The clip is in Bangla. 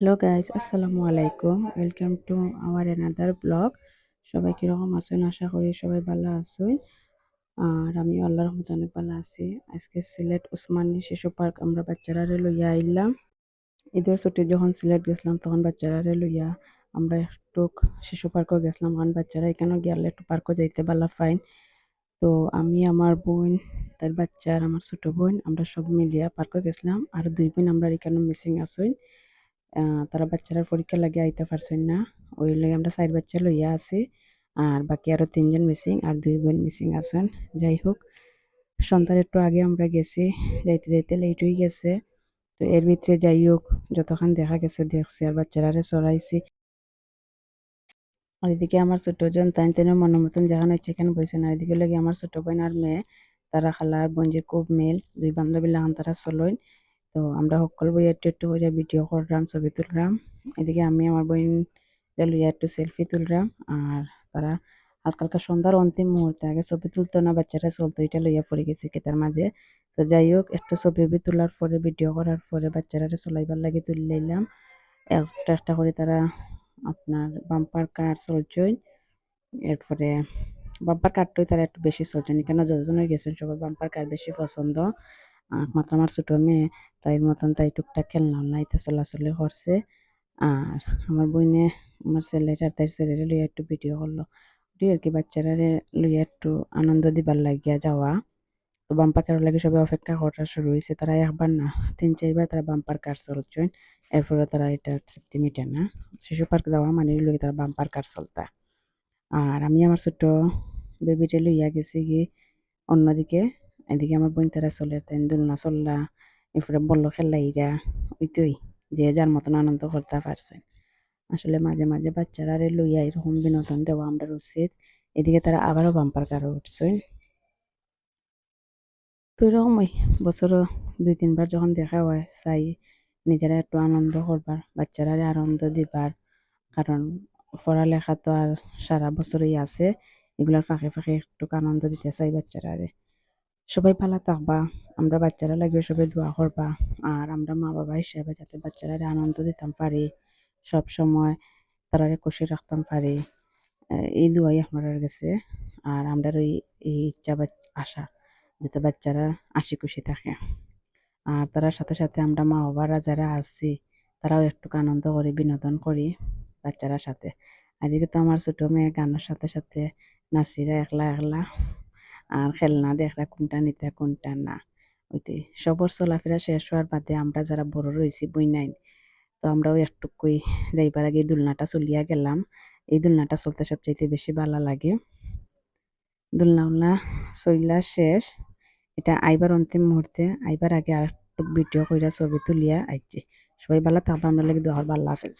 হ্যালো গাইজ আসসালামু আলাইকুম welcome to our another blog সবাই কীরকম আছেন? আশা করি সবাই ভালো আছেন। আর আমি আল্লাহর রহমতে অনেক ভালো আছি। আজকে সিলেট উসমানী শিশু পার্ক আমরা বাচ্চারা রে লইয়া আইলাম। ঈদের ছুটি যখন সিলেট গেছিলাম, তখন বাচ্চারা রে লইয়া আমরা একটু শিশু পার্কও গেছিলাম। কারণ বাচ্চারা এখানেও গিয়ালে একটু পার্কও যাইতে ভালো ফাইন তো আমি, আমার বোন, তার বাচ্চার আমার ছোট বোন, আমরা সব মিলিয়া পার্কে গেছিলাম। আর দুই বোন আমরা এখানে মিসিং আসই তারা বাচ্চারা পরীক্ষা লাগে আইতে পারছেন না। ওই লাগে আমরা চার বাচ্চা লইয়া আছি। আর বাকি আরও তিনজন মিসিং আর দুই বোন মিসিং আছেন। যাই হোক, সন্ধ্যার একটু আগে আমরা গেছি। যাইতে যাইতে লেট হয়ে গেছে। তো এর ভিতরে যাই হোক, যতক্ষণ দেখা গেছে দেখছি আর বাচ্চারা চড়াইছি। আর এদিকে আমার ছোট জন তাই তেন মনের মতন যেখানে হচ্ছে এখানে বসে না। এদিকে লাগে আমার ছোট বোন আর মেয়ে, তারা খালার বোন খুব মেল দুই বান্ধবী লাগান তারা চলইন। তো আমরা সকল বই একটু একটু করে ভিডিও করলাম, ছবি তুললাম। এদিকে আমি আমার বোন লইয়া একটু সেলফি তুললাম আর তারা হালকা হালকা সন্ধ্যার অন্তিম মুহূর্তে আগে ছবি তুলতো না, বাচ্চারা চলতো, এটা লইয়া পড়ে গেছি কেতার মাঝে। তো যাই হোক, একটু ছবি তোলার পরে ভিডিও করার পরে বাচ্চারা চলাইবার লাগে তুলে নিলাম। একটা একটা করে তারা আপনার বাম্পার কার চলছই এরপরে বাম্পার কারটাই তারা একটু বেশি চলছেন এখানে যতজনই গেছেন সবার বাম্পার কার বেশি পছন্দ। একমাত্র আমার ছোটো মেয়ে তাই মতন তাই টুকটাক খেলনা নাইতে চলাচলি করছে। আর আমার বইনে আমার ছেলেটা তাই ছেলেরে লইয়া একটু ভিডিও করল। ওটি আর কি বাচ্চারা লইয়া একটু আনন্দ দিবার লাগিয়া যাওয়া। তো বাম্পার কার লাগে সবাই অপেক্ষা করা শুরু হয়েছে তারা একবার না, তিন চারবার তারা বাম্পার কার চলছেন এরপরে তারা এটা তৃপ্তি মিটে না। শিশু পার্ক যাওয়া মানে লই তারা বাম্পার কার চলতা। আর আমি আমার ছোট্ট বেবিটা লইয়া গেছি গিয়ে অন্যদিকে। এদিকে আমার বোন তারা চলে তাই দোলনা চললা। এরপরে বলল খেলাইরা ওইটাই যে যার মতন আনন্দ করতে পারছে। আসলে মাঝে মাঝে বাচ্চারা আরে লইয়া এরকম বিনোদন দেওয়া আমরা উচিত, এদিকে তারা আবারও বাম্পার কারও উঠছে। তো এরকমই বছরও দুই তিনবার যখন দেখা হয়, চাই নিজেরা একটু আনন্দ করবার, বাচ্চারা আনন্দ দিবার। কারণ পড়ালেখা তো আর সারা বছরই আছে, এগুলার ফাঁকে ফাঁকে একটু আনন্দ দিতে চাই বাচ্চারা সবাই ভালো থাকবা, আমরা বাচ্চারা লাগিয়ে সবাই দোয়া করবা, আর আমরা মা বাবা হিসেবে যাতে বাচ্চারা আনন্দ দিতাম পারি, সব সময় তারা খুশি রাখতাম পারি এই দোয়াই আমার গেছে আর আমরা ওই, এই ইচ্ছা আশা যাতে বাচ্চারা হাসি খুশি থাকে। আর তার সাথে সাথে আমরা মা বাবারা যারা আছি, তারাও একটু আনন্দ করি, বিনোদন করি বাচ্চারা সাথে। আর এদিকে তো আমার ছোটো মেয়ে গানের সাথে সাথে নাচিরা একলা একলা আর খেলনা দেখরা কোনটা নিতে, কোনটা না। ওইতে সবর চলাফেরা শেষ হওয়ার বাদে আমরা যারা বড় রয়েছি, বই নাই, তো আমরাও একটুকুই যাইবার আগে দুলনাটা চলিয়া গেলাম। এই দুলনাটা চলতে সবচাইতে বেশি ভালো লাগে। দুলনা উলনা চইলা শেষ। এটা আইবার অন্তিম মুহূর্তে, আইবার আগে আর একটু ভিডিও কইরা ছবি তুলিয়া আইছে সবাই ভালো থাকবা, আমরা লাগে দোয়ার ভালো হাফেজ।